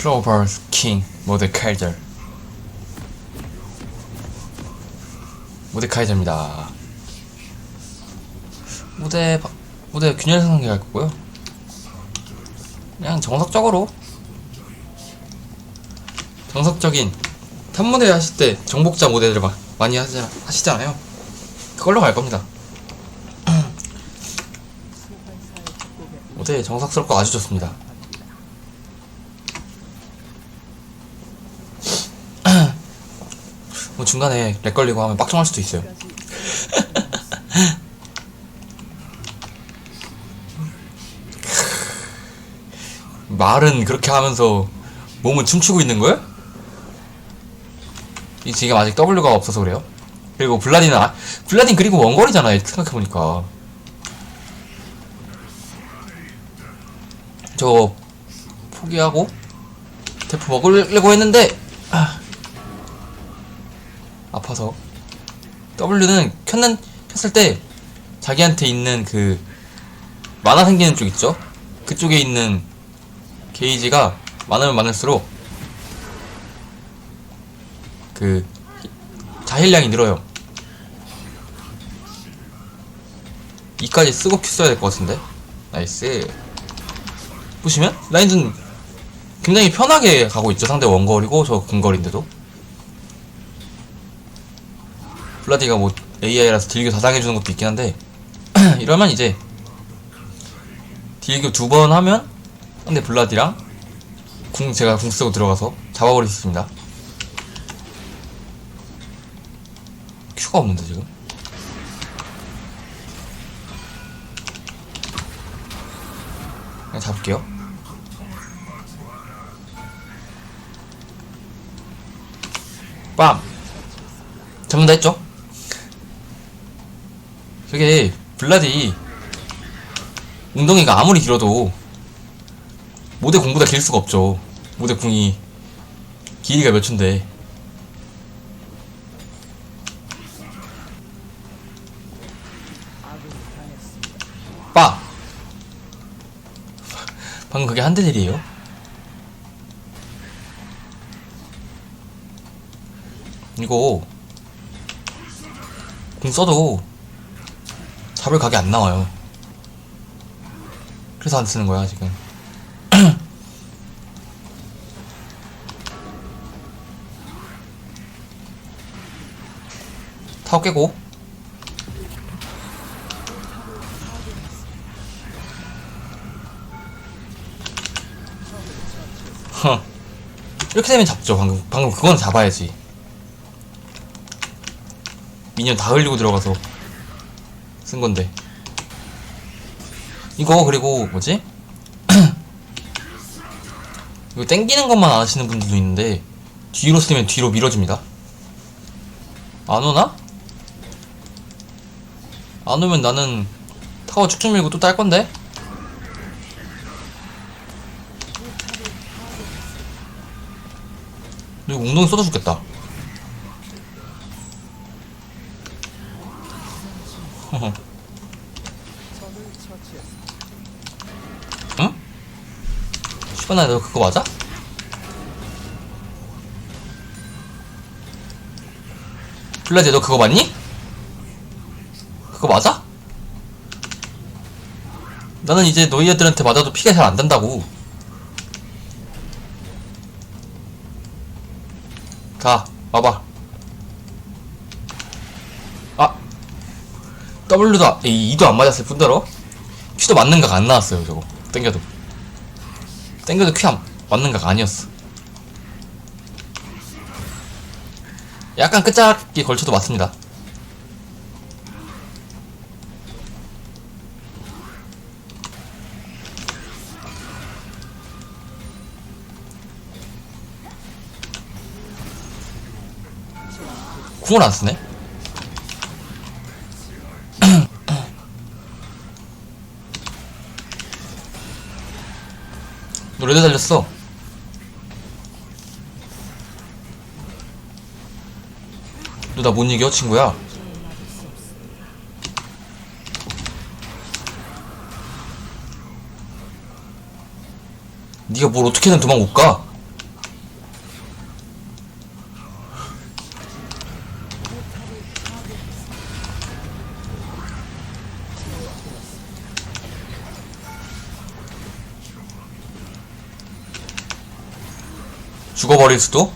클로버 킹 모데카이저. 모데카이저입니다. 무대 바- 무대 균열 상계 갈 거고요. 그냥 정석적으로 정석적인 탑무대 하실 때 정복자 모델을 막 많이 하시, 하시잖아요. 그걸로 갈 겁니다. 무대 정석스럽고 아주 좋습니다 뭐 중간에 렉 걸리고 하면 빡종할 수도 있어요. 말은 그렇게 하면서 몸은 춤추고 있는 거야? 이 지금 아직 W가 없어서 그래요. 그리고 블라딘은 아, 블라딘 그리고 원거리잖아요. 생각해 보니까. 저 포기하고 대포 먹으려고 했는데 아, 아파서 W는 켰는 켰을 때 자기한테 있는 그 만화 생기는 쪽 있죠? 그쪽에 있는 게이지가 많으면 많을수록 그 자힐량이 늘어요. 이까지 쓰고 큐 써야 될 것 같은데 나이스 보시면 라인전 굉장히 편하게 가고 있죠 상대 원거리고 저 근거리인데도 블라디가 뭐 AI라서 딜교 다 당해주는 것도 있긴 한데 이러면 이제 딜교 두 번 하면 상대 블라디랑 궁 제가 궁 쓰고 들어가서 잡아버릴 수 있습니다. 큐가 없는데 지금? 그냥 잡을게요. 빰! 잡는다 했죠? 저게 블라디 웅덩이가 아무리 길어도 모대 궁보다 길 수가 없죠. 모대 궁이 길이가 몇 초인데. 빠. 방금 그게 한대 딜이에요? 이거 궁 써도 잡을 각이 안 나와요. 그래서 안 쓰는 거야 지금. 타워 깨고 허. 이렇게 되면 잡죠 방금 방금 그건 잡아야지 미니언 다 흘리고 들어가서 쓴 건데 이거 그리고 뭐지? 이거 땡기는 것만 안 하시는 분들도 있는데 뒤로 쓰면 뒤로 밀어줍니다 안 오나? 안 오면 나는 타워 쭉쭉 밀고 또 딸 건데? 이거 웅덩이 쏟아 죽겠다 응? 시바나 너 그거 맞아? 블라디 너 그거 맞니? 그거 맞아? 나는 이제 너희 애들한테 맞아도 피가 잘안 단다고 가 와봐 아 W도 아- 이 2도 안 맞았을 뿐더러 큐도 맞는 각 안 나왔어요 저거. 땡겨도. 땡겨도 큐 안, 맞는 각 아니었어. 약간 끝자락이 걸쳐도 맞습니다. 궁을 안 쓰네 노래도 달렸어. 너 나 못 이겨 친구야. 네가 뭘 어떻게든 도망 못 가. 죽어버릴 수도?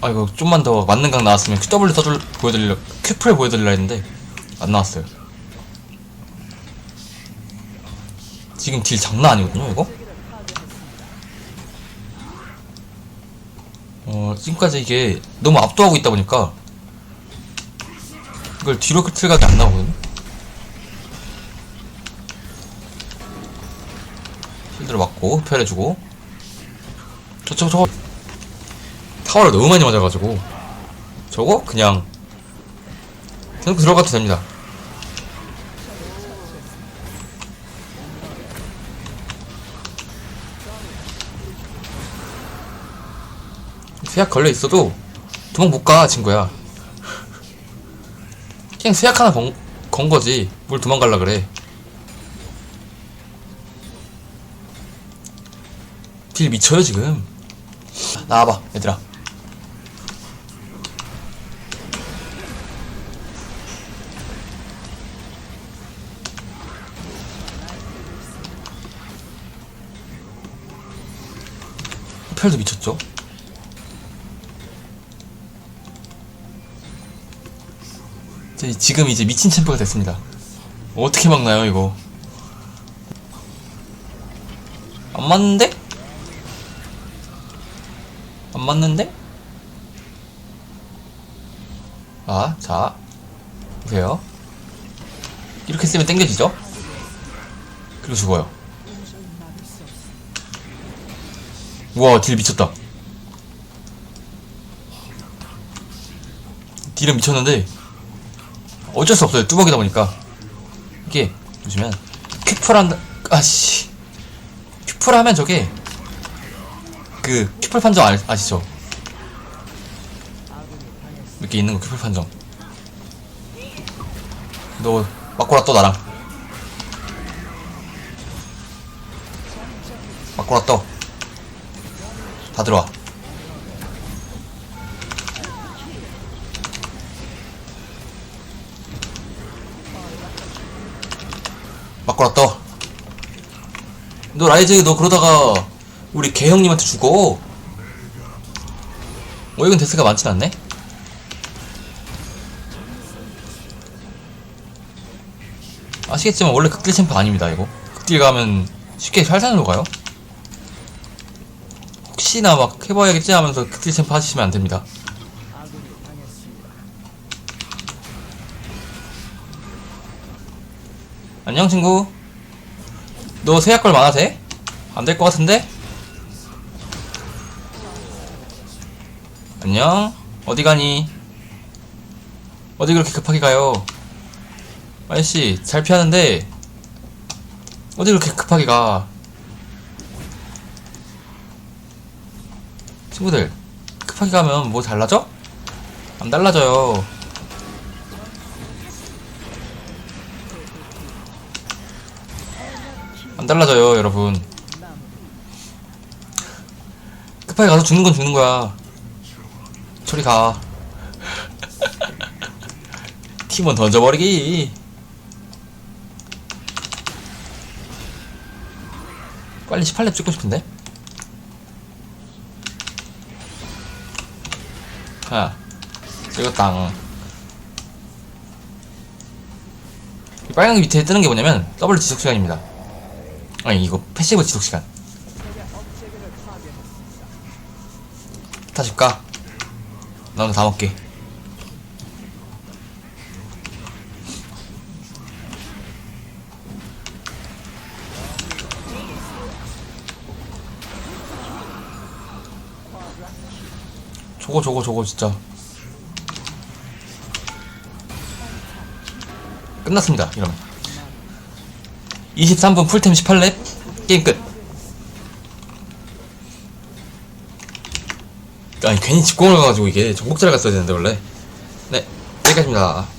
아 이거 좀만 더 맞는 각 나왔으면 QW 써줄 보여드리려 큐플 보여드리려 했는데 안 나왔어요 지금 딜 장난 아니거든요 이거? 어 지금까지 이게 너무 압도하고 있다 보니까 이걸 뒤로 틀각이 안 나오거든요 실드로 맞고 흡혈해주고. 저쪽 저거. 타워를 너무 많이 맞아가지고. 저거 그냥 대놓고 들어가도 됩니다. 수약 걸려 있어도 도망 못 가 친구야. 그냥 수약 하나 건, 건 거지. 뭘 도망갈라 그래 딜 미쳐요 지금. 나와봐 얘들아. 펠도 미쳤죠? 지금 이제 미친 챔프가 됐습니다. 어떻게 막나요 이거? 안 맞는데? 안 맞는데? 아, 자, 보세요. 이렇게 쓰면 땡겨지죠? 그리고 죽어요. 우와, 딜 미쳤다. 딜은 미쳤는데, 어쩔 수 없어요. 뚜벅이다 보니까. 이게, 보시면, 큐플 한다, 아씨. 큐플 하면 저게, 그 큐플 판정 아, 아시죠? 이렇게 있는 거 큐플 판정. 너 맞고라 또 나랑. 맞고라 또. 다 들어와. 맞고라 또. 너 라이즈 너 그러다가 우리 개 형님한테 죽어. 어, 이건 데스가 많진 않네? 아시겠지만 원래 극딜 챔프 아닙니다, 이거. 극딜 가면 쉽게 살살로 가요. 혹시나 막 해봐야겠지 하면서 극딜 챔프 하시면 안 됩니다. 안녕, 친구. 너 세약걸 많아 돼? 안 될 것 같은데? 안녕? 어디 가니? 어디 그렇게 급하게 가요? 아저씨, 잘 피하는데, 어디 그렇게 급하게 가? 친구들, 급하게 가면 뭐 달라져? 안 달라져요. 안 달라져요, 여러분. 급하게 가서 죽는 건 죽는 거야. 저리 가. 팀원 던져버리기. 빨리 18렙 찍고 싶은데? 아, 찍었당. 이 빨간 게 밑에 뜨는 게 뭐냐면 더블 지속 시간입니다. 아니 이거 패시브 지속 시간. 가. 나도 다 먹게. 저거 저거 저거 진짜. 끝났습니다 이러면. 23분 풀템 18렙 게임 끝 아니 괜히 직공을 가가지고 이게 정복자를 갔어야 되는데 원래. 네 여기까지입니다